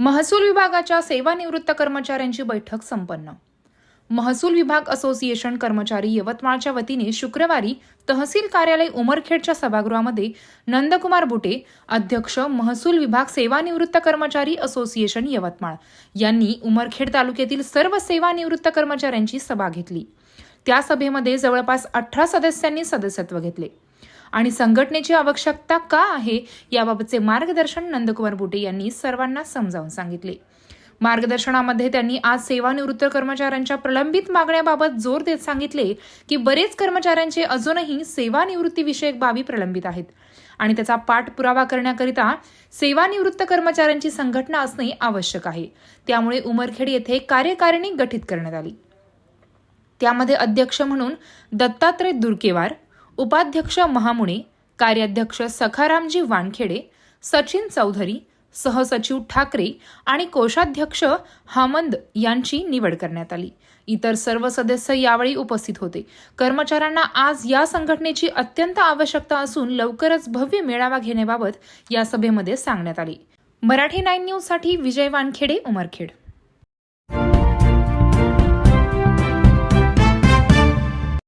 महसूल विभागाच्या सेवानिवृत्त कर्मचाऱ्यांची बैठक संपन्न. महसूल विभाग असोसिएशन कर्मचारी यवतमाळच्या वतीने शुक्रवारी तहसील कार्यालय उमरखेडच्या सभागृहामध्ये नंदकुमार बुटे अध्यक्ष महसूल विभाग सेवानिवृत्त कर्मचारी असोसिएशन यवतमाळ यांनी उमरखेड तालुक्यातील सर्व सेवानिवृत्त कर्मचाऱ्यांची सभा घेतली. त्या सभेमध्ये जवळपास अठरा सदस्यांनी सदस्यत्व घेतले. आणि संघटनेची आवश्यकता का आहे याबाबतचे मार्गदर्शन नंदकुमार बुटे यांनी सर्वांना समजावून सांगितले. मार्गदर्शनामध्ये त्यांनी आज सेवानिवृत्त कर्मचाऱ्यांच्या प्रलंबित मागण्याबाबत जोर देत सांगितले की बरेच कर्मचाऱ्यांचे अजूनही सेवानिवृत्तीविषयक बाबी प्रलंबित आहेत आणि त्याचा पाठपुरावा करण्याकरिता सेवानिवृत्त कर्मचाऱ्यांची संघटना असणे आवश्यक आहे. त्यामुळे उमरखेड येथे कार्यकारिणी गठीत करण्यात आली. त्यामध्ये अध्यक्ष म्हणून दत्तात्रय दुर्केवार उपाध्यक्ष महामुणे कार्याध्यक्ष सखारामजी वानखेडे सचिन चौधरी सहसचिव ठाकरे आणि कोषाध्यक्ष हामंद यांची निवड करण्यात आली. इतर सर्व सदस्य यावेळी उपस्थित होते. कर्मचाऱ्यांना आज या संघटनेची अत्यंत आवश्यकता असून लवकरच भव्य मेळावा घेण्याबाबत या सभेमध्ये सांगण्यात आले. मराठी नाईन न्यूजसाठी विजय वानखेडे उमरखेड.